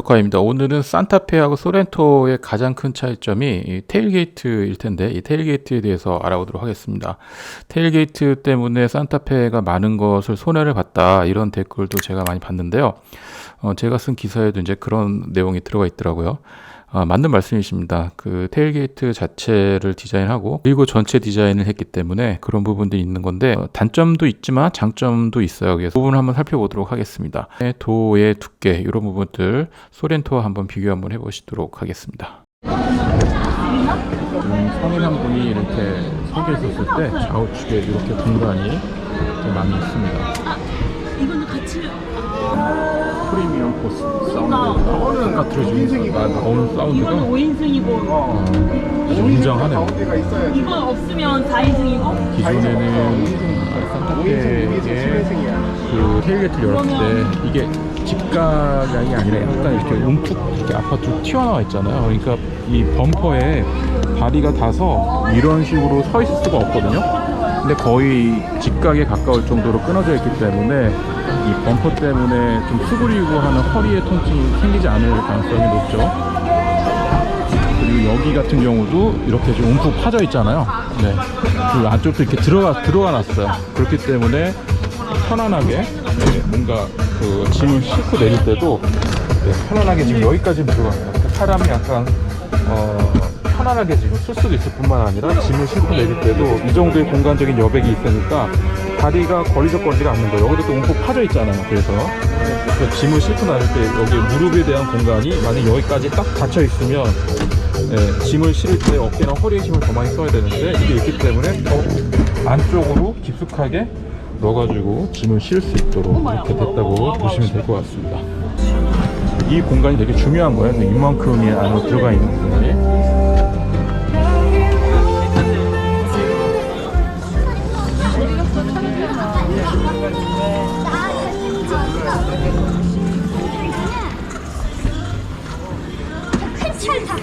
덕화입니다. 오늘은 산타페하고 소렌토의 가장 큰 차이점이 이 테일게이트일 텐데 이 테일게이트에 대해서 알아보도록 하겠습니다. 테일게이트 때문에 산타페가 많은 것을 손해를 봤다 이런 댓글도 제가 많이 봤는데요. 어, 제가 쓴 기사에도 이제 그런 내용이 들어가 있더라고요. 아, 맞는 말씀이십니다. 그 테일게이트 자체를 디자인하고 그리고 전체 디자인을 했기 때문에 그런 부분들이 있는 건데 어, 단점도 있지만 장점도 있어요. 그래서 부분을 한번 살펴보도록 하겠습니다. 네, 도의 두께 이런 부분들 소렌토와 한번 비교 한번 해보시도록 하겠습니다. 음, 성인 한 분이 이렇게 서 있었을 때 좌우측에 이렇게 공간이 많이 있습니다. 이거는 같이 프리미엄 코스 사운드. 바깥으로 지금 나오는 사운드가 이거는 5인승이고. 어, 웅장하네요. 이거 없으면 4인승이고? 기존에는 산타페의 그 테일게이트를 열었을 때 이게 직각이 아니라 약간 이렇게 움푹 이렇게 아파트로 튀어나와 있잖아요. 그러니까 이 범퍼에 다리가 닿아서 이런 식으로 서 있을 수가 없거든요. 근데 거의 직각에 가까울 정도로 끊어져 있기 때문에 이 범퍼 때문에 좀 수그리고 하는 허리에 통증이 생기지 않을 가능성이 높죠. 그리고 여기 같은 경우도 이렇게 좀 움푹 파져 있잖아요. 네. 그리고 안쪽도 이렇게 들어가 들어가 놨어요. 그렇기 때문에 편안하게 네, 뭔가 그 짐을 싣고 내릴 때도 네, 편안하게 지금 여기까지 들어갑니다. 그러니까 사람이 약간 어, 편안하게 지금 쓸 수도 있을 뿐만 아니라 짐을 싣고 내릴 때도 이 정도의 공간적인 여백이 있으니까 다리가 걸리적거리지가 않는 거예요. 여기도 또 움푹 파져 있잖아요. 그래서 짐을 싣고 나갈 때 여기 무릎에 대한 공간이 만약 여기까지 딱 닫혀 있으면 예, 짐을 실을 때 어깨나 허리에 힘을 더 많이 써야 되는데 이게 있기 때문에 더 안쪽으로 깊숙하게 넣어가지고 짐을 실을 수 있도록 이렇게 됐다고 보시면 될 것 같습니다. 이 공간이 되게 중요한 거예요. 이만큼이 안으로 들어가 있는 공간이. 철 탔어.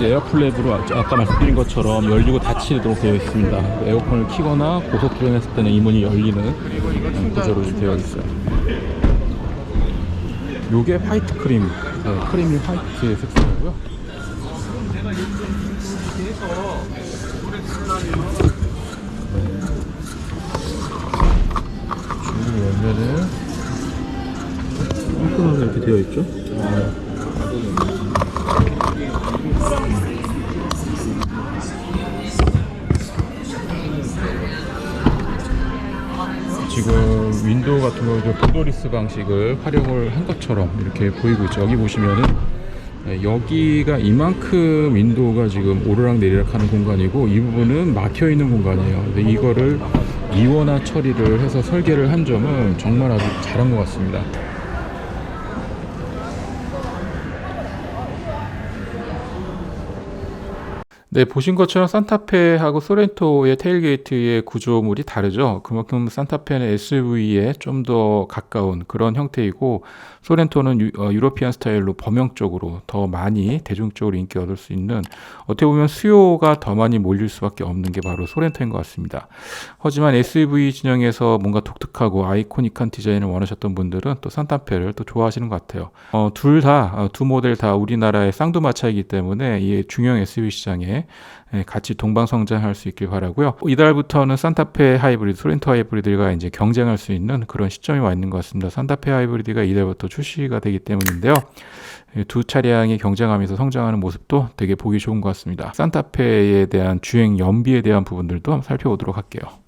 에어플랩으로 아- 아까 말씀드린 것처럼 열리고 닫히도록 되어 있습니다. 에어컨을 키거나 고속 주행했을 때는 이 문이 열리는 음, 구조로 되어 있어요. 요게 화이트 크림, 네, 크림이 화이트 색상이고요. 줄을 열면은 이렇게 되어 있죠. 지금 윈도우 같은 경우도 도도리스 방식을 활용을 한 것처럼 이렇게 보이고 있죠. 여기 보시면은 네, 여기가 이만큼 윈도우가 지금 오르락 내리락 하는 공간이고 이 부분은 막혀 있는 공간이에요. 근데 이거를 이원화 처리를 해서 설계를 한 점은 정말 아주 잘한 것 같습니다. 네, 보신 것처럼 산타페하고 소렌토의 테일게이트의 구조물이 다르죠. 그만큼 산타페는 SUV에 좀 더 가까운 그런 형태이고 소렌토는 유, 어, 유로피안 스타일로 범용적으로 더 많이 대중적으로 인기 얻을 수 있는 어떻게 보면 수요가 더 많이 몰릴 수밖에 없는 게 바로 소렌토인 것 같습니다. 하지만 SUV 진영에서 뭔가 독특하고 아이코닉한 디자인을 원하셨던 분들은 또 산타페를 또 좋아하시는 것 같아요. 어, 둘 다, 어, 두 모델 다 우리나라의 쌍두마차이기 때문에 이 중형 SUV 시장에 예, 같이 동방성장할 수 있길 바라고요. 이달부터는 산타페 하이브리드, 소렌토 하이브리드가 이제 경쟁할 수 있는 그런 시점이 와 있는 것 같습니다. 산타페 하이브리드가 이달부터 출시가 되기 때문인데요. 예, 두 차량이 경쟁하면서 성장하는 모습도 되게 보기 좋은 것 같습니다. 산타페에 대한 주행 연비에 대한 부분들도 한번 살펴보도록 할게요.